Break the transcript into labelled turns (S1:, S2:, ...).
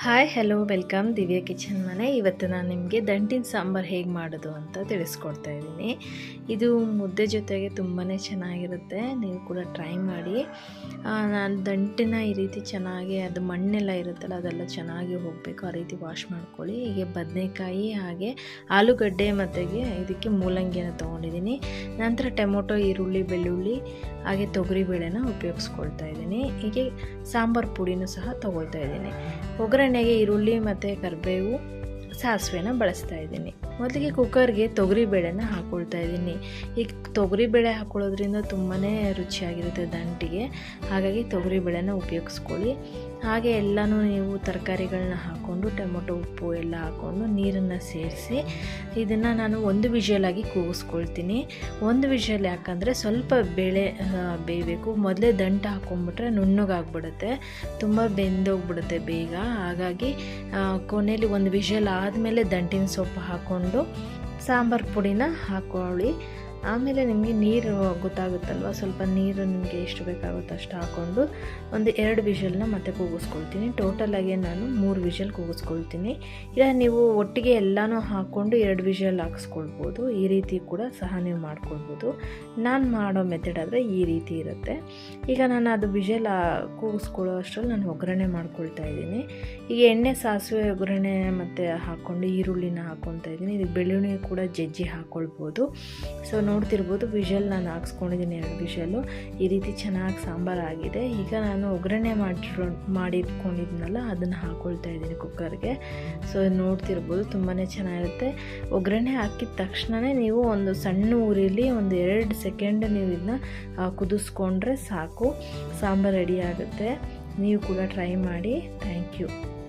S1: Hi hello welcome Divya kitchen ಮನೆ. ಇವತ್ತು ನಾನು ನಿಮಗೆ ದಂಟಿನ ಸಾಂಬಾರು ಹೇಗೆ ಮಾಡೋದು ಅಂತ ತಿಳಿಸ್ಕೊಡ್ತಾ ಇದ್ದೀನಿ. ಇದು ಮುದ್ದೆ ಜೊತೆಗೆ ತುಂಬಾ ಚೆನ್ನಾಗಿರುತ್ತೆ. ನೀವು ಕೂಡ ಟ್ರೈ ಮಾಡಿ. ನಾನು ದಂಟಿನ ಈ ರೀತಿ ಚೆನ್ನಾಗಿ ಅದು ಮಣ್ಣೆಲ್ಲ ಇರುತ್ತಲ್ಲ, ಅದೆಲ್ಲ ಚೆನ್ನಾಗಿ ಹೋಗಬೇಕು. ಆ ರೀತಿ ವಾಶ್ ಮಾಡ್ಕೊಳ್ಳಿ. ಹೀಗೆ ಬದನೆಕಾಯಿ ಹಾಗೆ ಆಲೂಗಡ್ಡೆ ಮತ್ತೆಗೆ ಇದಕ್ಕೆ ಮೂಲಂಗಿಯನ್ನು ತೊಗೊಂಡಿದ್ದೀನಿ. ನಂತರ ಟೊಮೊಟೊ, ಈರುಳ್ಳಿ, ಬೆಳ್ಳುಳ್ಳಿ, ಹಾಗೆ ತೊಗರಿಬೇಳೆನ ಉಪಯೋಗಿಸ್ಕೊಳ್ತಾ ಇದ್ದೀನಿ. ಹೀಗೆ ಸಾಂಬಾರು ಪುಡಿನೂ ಸಹ ತೊಗೊಳ್ತಾ ಇದ್ದೀನಿ. ಒಗ್ಗರಣೆಗೆ ಈರುಳ್ಳಿ ಮತ್ತು ಕರಿಬೇವು ಸಾಸಿವೆನ ಬಳಸ್ತಾ ಇದ್ದೀನಿ. ಮೊದಲಿಗೆ ಕುಕ್ಕರ್ಗೆ ತೊಗರಿಬೇಳೆನ ಹಾಕ್ಕೊಳ್ತಾ ಇದ್ದೀನಿ. ಈ ತೊಗರಿಬೇಳೆ ಹಾಕ್ಕೊಳ್ಳೋದ್ರಿಂದ ತುಂಬಾ ರುಚಿಯಾಗಿರುತ್ತೆ ದಂಟಿಗೆ ಹಾಗಾಗಿ ತೊಗರಿ ಬೇಳೆನ ಉಪಯೋಗಿಸ್ಕೊಳ್ಳಿ. ಹಾಗೆ ಎಲ್ಲನೂ ನೀವು ತರಕಾರಿಗಳನ್ನ ಹಾಕ್ಕೊಂಡು ಟೊಮೊಟೊ, ಉಪ್ಪು ಎಲ್ಲ ಹಾಕ್ಕೊಂಡು ನೀರನ್ನು ಸೇರಿಸಿ, ಇದನ್ನು ನಾನು ಒಂದು ವಿಷಲಾಗಿ ಕೂಗಿಸ್ಕೊಳ್ತೀನಿ. ಒಂದು ವಿಷಲ್ ಯಾಕಂದರೆ ಸ್ವಲ್ಪ ಬೇಳೆ ಬೇಯಬೇಕು. ಮೊದಲೇ ದಂಟ ಹಾಕ್ಕೊಂಬಿಟ್ರೆ ನುಣ್ಣಗಾಗ್ಬಿಡುತ್ತೆ. ತುಂಬ ಬೆಂದೋಗ್ಬಿಡುತ್ತೆ ಬೇಗ. ಹಾಗಾಗಿ ಕೊನೆಯಲ್ಲಿ ಒಂದು ವಿಷಲ್ ಆದಮೇಲೆ ದಂಟಿನ ಸೊಪ್ಪು ಹಾಕ್ಕೊಂಡು ಸಾಂಬಾರು ಪುಡಿನ ಹಾಕ್ಕೊಳ್ಳಿ ಆಮೇಲೆ ನಿಮಗೆ ನೀರು ಗೊತ್ತಾಗುತ್ತಲ್ವ? ಸ್ವಲ್ಪ ನೀರು ನಿಮಗೆ ಎಷ್ಟು ಬೇಕಾಗುತ್ತೆ ಅಷ್ಟು ಹಾಕ್ಕೊಂಡು ಒಂದು ಎರಡು ವಿಷಲ್ನ ಮತ್ತೆ ಕೂಗಿಸ್ಕೊಳ್ತೀನಿ. ಟೋಟಲಾಗಿ ನಾನು ಮೂರು ವಿಷಲ್ ಕೂಗಿಸ್ಕೊಳ್ತೀನಿ. ಇಲ್ಲ ನೀವು ಒಟ್ಟಿಗೆ ಎಲ್ಲನೂ ಹಾಕ್ಕೊಂಡು ಎರಡು ವಿಷಲ್ ಹಾಕ್ಸ್ಕೊಳ್ಬೋದು. ಈ ರೀತಿ ಕೂಡ ಸಹ ನೀವು ಮಾಡ್ಕೊಳ್ಬೋದು. ನಾನು ಮಾಡೋ ಮೆಥಡ್ ಆದರೆ ಈ ರೀತಿ ಇರುತ್ತೆ. ಈಗ ನಾನು ಅದು ವಿಷಲ್ ಕೂಗಿಸ್ಕೊಳ್ಳೋ ಅಷ್ಟರಲ್ಲಿ ನಾನು ಒಗ್ಗರಣೆ ಮಾಡ್ಕೊಳ್ತಾ ಇದ್ದೀನಿ. ಈಗ ಎಣ್ಣೆ ಸಾಸಿವೆ ಒಗ್ಗರಣೆ ಮತ್ತು ಹಾಕ್ಕೊಂಡು ಈರುಳ್ಳಿನ ಹಾಕ್ಕೊತಾ ಇದ್ದೀನಿ. ಇದಕ್ಕೆ ಬೆಳ್ಳುಳ್ಳಿ ಕೂಡ ಜಜ್ಜಿ ಹಾಕ್ಕೊಳ್ಬೋದು ಸೊ ನೋಡ್ತಿರ್ಬೋದು. ವಿಷಲ್ ನಾನು ಹಾಕ್ಸ್ಕೊಂಡಿದ್ದೀನಿ ಎರಡು ವಿಷಲು ಈ ರೀತಿ ಚೆನ್ನಾಗಿ ಸಾಂಬಾರು ಆಗಿದೆ. ಈಗ ನಾನು ಒಗ್ಗರಣೆ ಮಾಡಿರೋ, ಮಾಡಿಟ್ಕೊಂಡಿದ್ನಲ್ಲ, ಅದನ್ನು ಹಾಕ್ಕೊಳ್ತಾ ಇದ್ದೀನಿ ಕುಕ್ಕರ್ಗೆ ಸೊ ನೋಡ್ತಿರ್ಬೋದು ತುಂಬಾ ಚೆನ್ನಾಗಿರುತ್ತೆ. ಒಗ್ಗರಣೆ ಹಾಕಿದ ತಕ್ಷಣವೇ ನೀವು ಒಂದು ಸಣ್ಣ ಊರಿಲಿ ಒಂದು ಎರಡು ಸೆಕೆಂಡ್ ನೀವು ಇದನ್ನ ಕುದಿಸ್ಕೊಂಡ್ರೆ ಸಾಕು. ಸಾಂಬಾರು ರೆಡಿ ಆಗುತ್ತೆ. ನೀವು ಕೂಡ ಟ್ರೈ ಮಾಡಿ. Thank you